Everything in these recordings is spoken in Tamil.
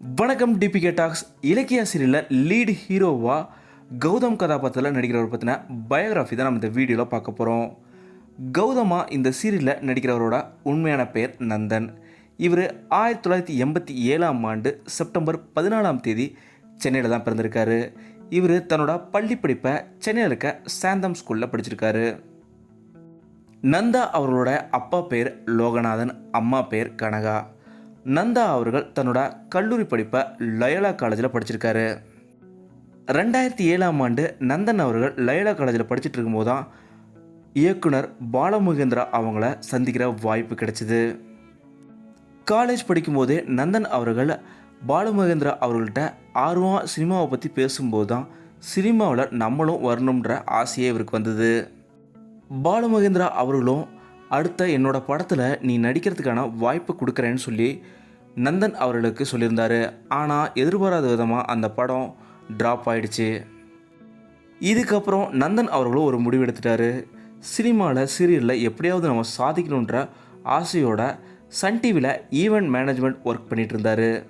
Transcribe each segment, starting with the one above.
வணக்கம் டிபிகே டாக்ஸ் இலக்கிய சீரியலில் லீடு ஹீரோவா கௌதம் கதாபாத்திரத்தில் நடிக்கிறவர் பற்றின பயோகிராஃபி தான் நம்ம இந்த வீடியோவில் பார்க்க போகிறோம் கௌதமா இந்த சீரியலில் நடிக்கிறவரோட உண்மையான பெயர் நந்தன். இவர் ஆயிரத்தி தொள்ளாயிரத்தி எண்பத்தி ஏழாம் ஆண்டு செப்டம்பர் பதினாலாம் தேதி சென்னையில் தான் பிறந்திருக்காரு. இவர் தன்னோட பள்ளி படிப்பை சென்னையில் இருக்க சாந்தம் ஸ்கூலில் படிச்சிருக்காரு. நந்தா அவர்களோட அப்பா பேர் லோகநாதன் அம்மா பேர் கனகா. நந்தா அவர்கள் தன்னோட கல்லூரி படிப்பை லயோலா காலேஜில் படிச்சிருக்காரு. ரெண்டாயிரத்தி ஏழாம் ஆண்டு நந்தன் அவர்கள் லயோலா காலேஜில் படிச்சுட்டு இருக்கும்போது தான் இயக்குனர் பாலமுகேந்திரா அவங்கள சந்திக்கிற வாய்ப்பு கிடைச்சிது. காலேஜ் படிக்கும்போதே நந்தன் அவர்கள் பாலமுகேந்திரா அவர்கள்ட்ட ஆர்வம் சினிமாவை பற்றி பேசும்போது தான் சினிமாவில் நம்மளும் வரணுன்ற ஆசையே இவருக்கு வந்தது. பாலமுகேந்திரா அவர்களும் அடுத்த என்னோட படத்தில் நீ நடிக்கிறதுக்கான வாய்ப்பு கொடுக்குறேன்னு சொல்லி நந்தன் அவர்களுக்கு சொல்லியிருந்தாரு. ஆனால் எதிர்பாராத விதமாக அந்த படம் ட்ராப் ஆயிடுச்சு. இதுக்கப்புறம் நந்தன் அவர்களும் ஒரு முடிவு எடுத்துட்டாரு. சினிமாவில் சீரியலில் எப்படியாவது நம்ம சாதிக்கணுன்ற ஆசையோட சன் டிவியில் ஈவெண்ட் மேனேஜ்மெண்ட் ஒர்க் பண்ணிகிட்டு இருந்தாரு.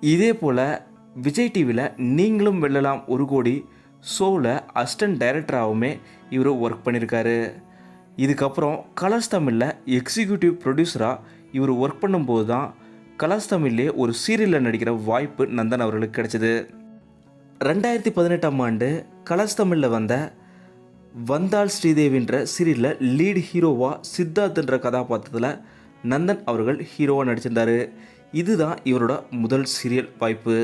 இதே போல் விஜய் டிவியில் நீங்களும் வெல்லலாம் ஒரு கோடி ஷோவில் அசிஸ்டன்ட் டைரக்டராகவுமே இவர் ஒர்க் பண்ணியிருக்காரு இதுக்கப்புறம் கலர்ஸ் தமிழில் எக்ஸிக்யூட்டிவ் ப்ரொடியூசராக இவர் ஒர்க் பண்ணும்போது தான் கலர்ஸ் தமிழ்லே ஒரு சீரியலில் நடிக்கிற வாய்ப்பு நந்தன் அவர்களுக்கு கிடைச்சிது. ரெண்டாயிரத்தி பதினெட்டாம் ஆண்டு கலர்ஸ் தமிழில் வந்த வந்தாள் ஸ்ரீதேவின்ற சீரியலில் லீட் ஹீரோவா சித்தார்த்ன்ற கதாபாத்திரத்தில் நந்தன் அவர்கள் ஹீரோவாக நடிச்சிருந்தார். இதுதான் இவரோட முதல் சீரியல் வாய்ப்பு.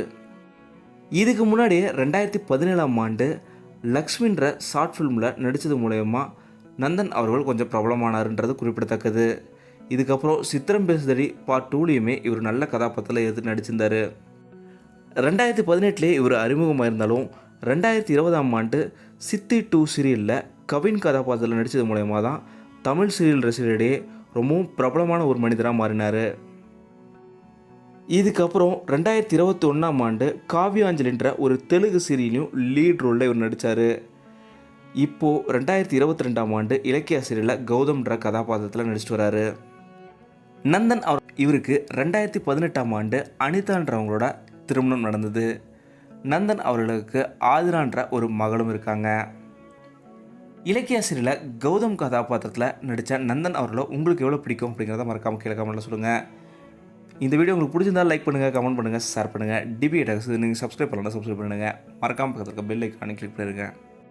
இதுக்கு முன்னாடியே ரெண்டாயிரத்தி பதினேழாம் ஆண்டு லக்ஷ்மின்ற ஷார்ட் ஃபிலிமில் நடித்தது மூலயமா நந்தன் அவர்கள் கொஞ்சம் பிரபலமானாருன்றது குறிப்பிடத்தக்கது. இதுக்கப்புறம் சித்திரம் பேசுதடி பார்ட் டூலேயுமே இவர் நல்ல கதாபாத்திரத்தில் எடுத்து நடிச்சிருந்தார். ரெண்டாயிரத்தி பதினெட்டுலேயே இவர் அறிமுகமாக இருந்தாலும் ரெண்டாயிரத்தி இருபதாம் ஆண்டு சித்தி டூ சீரியலில் கவின் கதாபாத்திரத்தில் நடித்தது மூலயமா தான் தமிழ் சீரியல் ரசிகர்களிடையே ரொம்பவும் பிரபலமான ஒரு மனிதராக மாறினார். இதுக்கப்புறம் ரெண்டாயிரத்தி இருபத்தி ஒன்றாம் ஆண்டு காவியாஞ்சலின்ற ஒரு தெலுங்கு சீரியலையும் லீட் ரோலில் இவர் நடித்தார் இப்போது ரெண்டாயிரத்தி இருபத்தி ரெண்டாம் ஆண்டு இலக்கிய ஆசிரியரில் கௌதம்ன்ற கதாபாத்திரத்தில் நடிச்சிட்டு வராரு. நந்தன் அவர் இவருக்கு ரெண்டாயிரத்தி பதினெட்டாம் ஆண்டு அனிதான்றவங்களோட திருமணம் நடந்தது. நந்தன் அவர்களுக்கு ஆதிரான்ற ஒரு மகளும் இருக்காங்க. இலக்கிய சீரியலில் கௌதம் கதாபாத்திரத்தில் நடித்த நந்தன் அவர்களை உங்களுக்கு எவ்வளோ பிடிக்கும் அப்படிங்கிறத மறக்காமல் கீழே கமெண்ட்டில் சொல்லுங்கள் இந்த வீடியோ உங்களுக்கு பிடிச்சிருந்தால் லைக் பண்ணுங்கள் கமெண்ட் பண்ணுங்கள் ஷேர் பண்ணுங்கள் டிபி டக்ஸ் நீங்கள் சப்ஸ்கிரைப் பண்ணலாம் சப்ஸ்கிரைப் பண்ணுங்கள் மறக்காமல் பக்கத்தில் இருக்க பெல் ஐக்கானே கிளிக் பண்ணிருங்க.